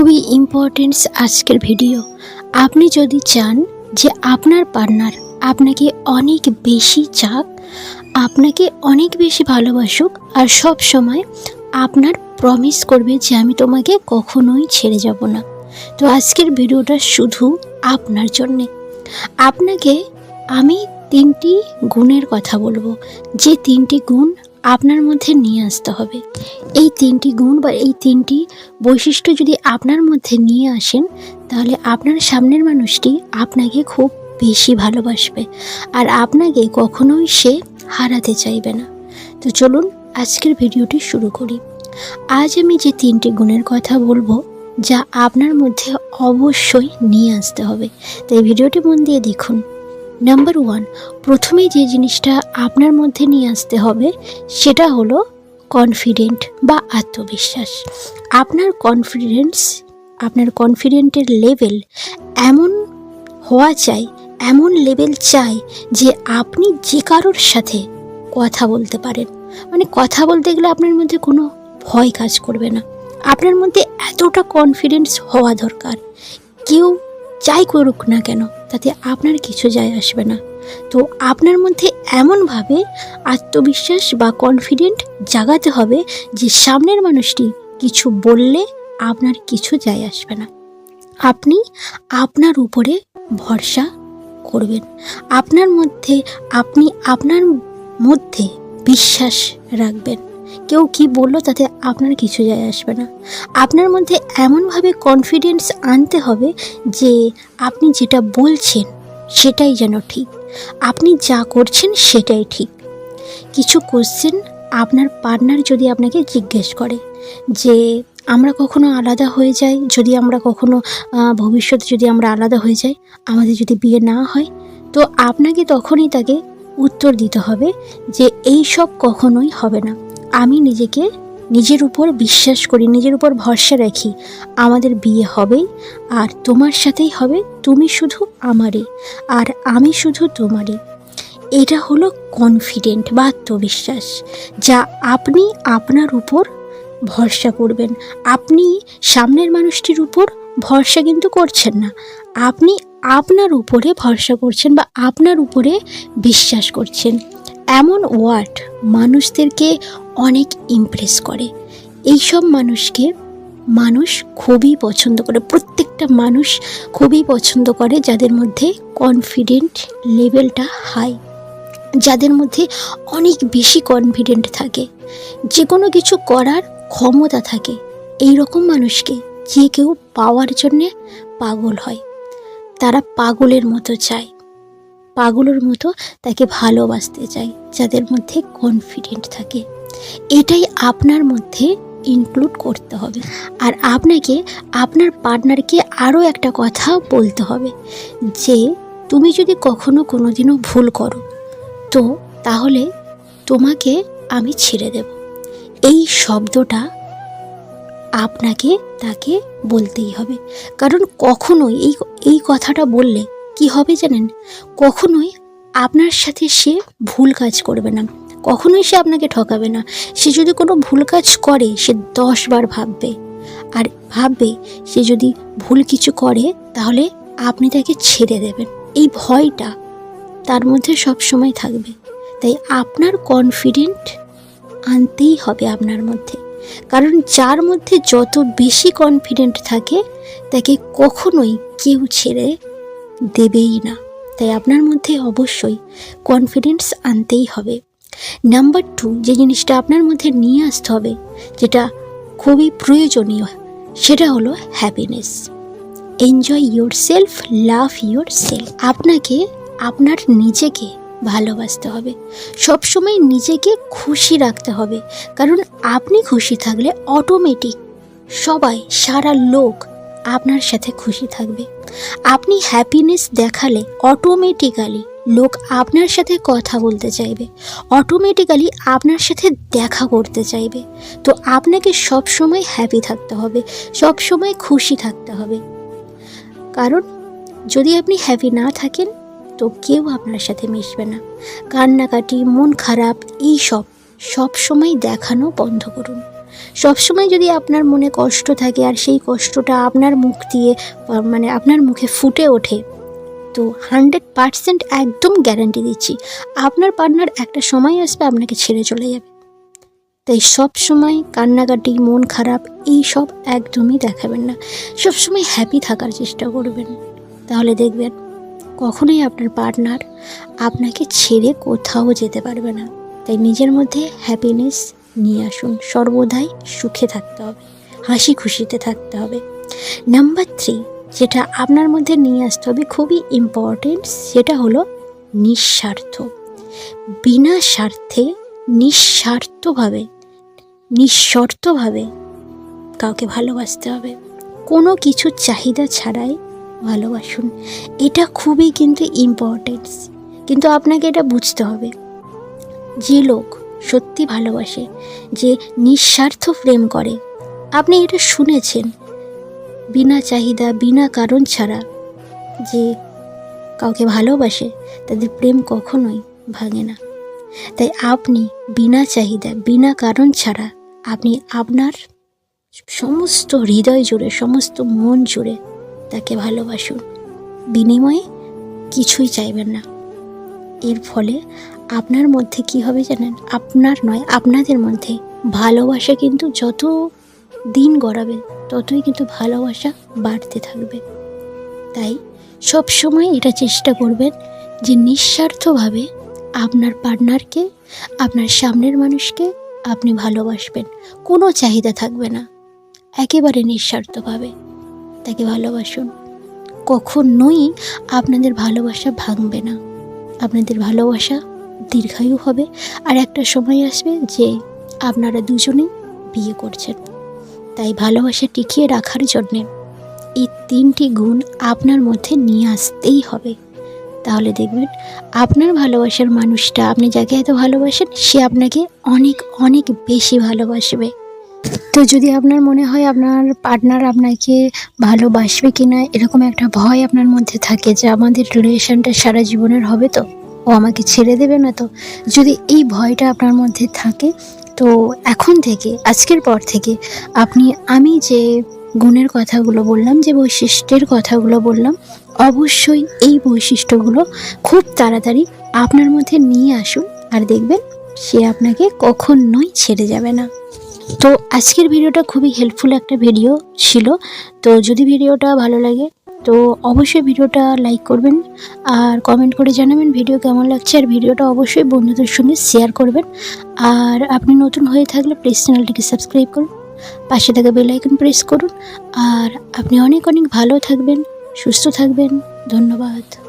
খুবই ইম্পর্টেন্স আজকের ভিডিও আপনি যদি চান যে আপনার পার্টনার আপনাকে অনেক বেশি চাক, আপনাকে অনেক বেশি ভালোবাসুক, আর সব সময় আপনার প্রমিস করবে যে আমি তোমাকে কখনোই ছেড়ে যাব না। তো আজকের ভিডিওটা শুধু আপনার জন্যে। আপনাকে আমি তিনটি গুণের কথা বলব। যে তিনটি গুণ আপনার মধ্যে নিয়ে আসতে হবে। এই তিনটি গুণ বা এই তিনটি বৈশিষ্ট্য যদি আপনার মধ্যে নিয়ে আসেন, তাহলে আপনার সামনের মানুষটি আপনাকে খুব বেশি ভালোবাসবে আর আপনাকে কখনোই সে হারাতে চাইবে না। তো চলুন আজকের ভিডিওটি শুরু করি। আজ আমি যে তিনটি গুণের কথা বলব, যা আপনার মধ্যে অবশ্যই নিয়ে আসতে হবে। তাই ভিডিওটি মন দিয়ে দেখুন। নাম্বার ওয়ান প্রথমে যে জিনিসটা আপনার মধ্যে নিয়ে আসতে হবে, সেটা হলো কনফিডেন্ট বা আত্মবিশ্বাস। আপনার কনফিডেন্স আপনার কনফিডেন্টের লেভেল এমন হওয়া চাই, এমন লেভেল চাই যে আপনি যে কারোর সাথে কথা বলতে পারেন। মানে কথা বলতে গেলে আপনার মধ্যে কোনো ভয় কাজ করবে না। আপনার মধ্যে এতটা কনফিডেন্স হওয়া দরকার। কেউ যাই করুক না কেন তাতে আপনার কিছু যায় আসবে না। তো আপনার মধ্যে এমনভাবে আত্মবিশ্বাস বা কনফিডেন্ট জাগাতে হবে যে সামনের মানুষটি কিছু বললে আপনার কিছু যায় আসবে না। আপনি আপনার উপরে ভরসা করবেন। আপনার মধ্যে, আপনি আপনার মধ্যে বিশ্বাস রাখবেন। কেউ কি বলল তাতে আপনার কিছু যায় আসবে না। আপনার মধ্যে এমনভাবে কনফিডেন্স আনতে হবে যে আপনি যেটা বলছেন সেটাই যেন ঠিক। আপনি যা করছেন সেটাই ঠিক। কিছু কোশ্চেন আপনার পার্টনার যদি আপনাকে জিজ্ঞেস করে যে, আমরা কখনো আলাদা হয়ে যাই? যদি আমরা কখনো ভবিষ্যতে যদি আমরা আলাদা হয়ে যাই, আমাদের যদি বিয়ে না হয়? তো আপনাকে তখনই তাকে উত্তর দিতে হবে যে এই সব কখনোই হবে না। আমি নিজেকে নিজের উপর বিশ্বাস করি, নিজের উপর ভরসা রাখি। আমাদের বিয়ে হবেই আর তোমার সাথেই হবে, তুমি শুধু আমারই আর আমি শুধু তোমারই এটা হলো কনফিডেন্ট বা আত্মবিশ্বাস, যা আপনি আপনার উপর ভরসা করবেন। আপনি সামনের মানুষটির উপর ভরসা কিন্তু করছেন না। আপনি আপনার উপরে ভরসা করছেন বা আপনার উপরে বিশ্বাস করছেন। এমন ওয়ার্ড মানুষদেরকে অনেক ইমপ্রেস করে। এইসব মানুষকে মানুষ খুবই পছন্দ করে। প্রত্যেকটা মানুষ খুবই পছন্দ করে যাদের মধ্যে কনফিডেন্ট লেভেলটা হাই যাদের মধ্যে অনেক বেশি কনফিডেন্ট থাকে। যে কোনো কিছু করার ক্ষমতা থাকে। এই রকম মানুষকে যে কেউ পাওয়ার জন্যে পাগল হয়। তারা পাগলের মতো চায়। পাগলের মতো তাকে ভালোবাসতে চায় যাদের মধ্যে কনফিডেন্ট থাকে। এটাই আপনার মধ্যে ইনক্লুড করতে হবে। আর আপনাকে, আপনার পার্টনারকে আরও একটা কথা বলতে হবে, যে তুমি যদি কখনো কোনো দিনও ভুল করো, তো তাহলে তোমাকে আমি ছেড়ে দেব। এই শব্দটা আপনাকে তাকে বলতেই হবে। কারণ কখনোই এই এই কথাটা বললে কি হবে জানেন? কখনোই আপনার সাথে সে ভুল কাজ করবে না। কখনোই সে আপনাকে ঠকাবে না। সে যদি কোনো ভুল কাজ করে, সে দশ বার ভাববে। আর ভাববে, সে যদি ভুল কিছু করে, তাহলে আপনি তাকে ছেড়ে দেবেন। এই ভয়টা তার মধ্যে সব সময় থাকবে। তাই আপনার কনফিডেন্ট আনতেই হবে আপনার মধ্যে। কারণ যার মধ্যে যত বেশি কনফিডেন্ট থাকে, তাকে কখনোই কেউ ছেড়ে দেবেই না। তাই আপনার মধ্যে অবশ্যই কনফিডেন্স আনতেই হবে। নাম্বার টু যে জিনিসটা আপনার মধ্যে নিয়ে আসতে হবে, যেটা খুবই প্রয়োজনীয়, সেটা হলো happiness enjoy yourself love yourself আপনাকে, আপনার নিজেকে ভালোবাসতে হবে। সবসময় নিজেকে খুশি রাখতে হবে। কারণ আপনি খুশি থাকলে অটোমেটিক সবাই, সারা লোক আপনার সাথে খুশি থাকবে। আপনি হ্যাপিনেস দেখালে অটোমেটিক্যালি লোক আপনার সাথে কথা বলতে চাইবে। অটোমেটিক্যালি আপনার সাথে দেখা করতে চাইবে। তো আপনাকে সব সময় হ্যাপি থাকতে হবে সব সময় খুশি থাকতে হবে। কারণ যদি আপনি হ্যাপি না থাকেন, তো কেউ আপনার সাথে মিশবে না। কান্নাকাটি, মন খারাপ এই সব সব সময় দেখানো বন্ধ করুন। সবসময় যদি আপনার মনে কষ্ট থাকে আর সেই কষ্টটা আপনার মুখ দিয়ে মানে আপনার মুখে ফুটে ওঠে, তো হান্ড্রেড পারসেন্ট একদম গ্যারান্টি দিচ্ছি, আপনার পার্টনার একটা সময় আসবে আপনাকে ছেড়ে চলে যাবে। তাই সব সময় কান্নাকাটি, মন খারাপ, এই সব একদমই দেখাবেন না। সব সময় হ্যাপি থাকার চেষ্টা করবেন। তাহলে দেখবেন, কখনোই আপনার পার্টনার আপনাকে ছেড়ে কোথাও যেতে পারবে না। তাই নিজের মধ্যে হ্যাপিনেস নিয়ে আসুন। সর্বদাই সুখে থাকতে হবে, হাসি খুশিতে থাকতে হবে। নাম্বার থ্রি যেটা আপনার মধ্যে নিয়ে আসতে হবে, খুবই ইম্পর্টেন্ট সেটা হলো নিঃস্বার্থ। বিনা স্বার্থে, নিঃস্বার্থভাবে, নিঃশর্তভাবে কাউকে ভালোবাসতে হবে। কোনো কিছু চাহিদা ছাড়াই ভালোবাসুন। এটা খুবই কিন্তু ইম্পর্টেন্স কিন্তু আপনাকে এটা বুঝতে হবে। যে লোক সত্যি ভালোবাসে, যে নিঃস্বার্থ প্রেম করে। আপনি এটা শুনেছেন। বিনা চাহিদা, বিনা কারণ ছাড়া যে কাউকে ভালোবাসে, তাদের প্রেম কখনোই ভাঙে না। তাই আপনি বিনা চাহিদা, বিনা কারণ ছাড়া আপনি আপনার সমস্ত হৃদয় জুড়ে, সমস্ত মন জুড়ে তাকে ভালোবাসুন। বিনিময়ে কিছুই চাইবেন না। এর ফলে আপনার মধ্যে কি হবে জানেন? আপনার নয়, আপনাদের মধ্যে ভালোবাসা কিন্তু যত দিন গড়াবে, ততই কিন্তু ভালোবাসা বাড়তে থাকবে। তাই সব সময় এটা চেষ্টা করবেন যে নিঃস্বার্থভাবে আপনার পার্টনারকে, আপনার সামনের মানুষকে আপনি ভালোবাসবেন। কোনো চাহিদা থাকবে না। একেবারে নিঃস্বার্থভাবে তাকে ভালোবাসুন। কখনোই আপনাদের ভালোবাসা ভাঙবে না। আপনাদের ভালোবাসা দীর্ঘায়ু হবে আর একটা সময় আসবে যে আপনারা দুজনেই বিয়ে করছেন। তাই ভালোবাসা টিকিয়ে রাখার জন্যে এই তিনটি গুণ আপনার মধ্যে নিয়ে আসতেই হবে। তাহলে দেখবেন আপনার ভালোবাসার মানুষটা আপনি যাকে এত ভালোবাসেন, সে আপনাকে অনেক অনেক বেশি ভালোবাসবে। তো যদি আপনার মনে হয় আপনার পার্টনার আপনাকে ভালোবাসবে কি না এরকম একটা ভয় আপনার মধ্যে থাকে যে আমাদের রিলেশনটা সারা জীবনের হবে তো, ও আমাকে ছেড়ে দেবে না তো, যদি এই ভয়টা আপনার মধ্যে থাকে, তো এখন থেকে, আজকের পর থেকে আপনি, আমি যে গুণের কথাগুলো বললাম, যে বৈশিষ্ট্যের কথাগুলো বললাম, অবশ্যই এই বৈশিষ্ট্যগুলো খুব তাড়াতাড়ি আপনার মধ্যে নিয়ে আসুন আর দেখবেন সে আপনাকে কখনোই ছেড়ে যাবে না। তো আজকের ভিডিওটা খুবই হেল্পফুল একটা ভিডিও ছিল। তো যদি ভিডিওটা ভালো লাগে, তো অবশ্যই ভিডিওটা লাইক করবেন। আর কমেন্ট করে জানাবেন ভিডিও কেমন লাগছে। আর ভিডিওটা অবশ্যই বন্ধুদের সঙ্গে শেয়ার করবেন। আর আপনি নতুন হয়ে থাকলে প্লিজ চ্যানেলটিকে সাবস্ক্রাইব করুন। পাশে থাকা বেল আইকন প্রেস করুন। আর আপনি অনেক অনেক ভালো থাকবেন, সুস্থ থাকবেন। ধন্যবাদ।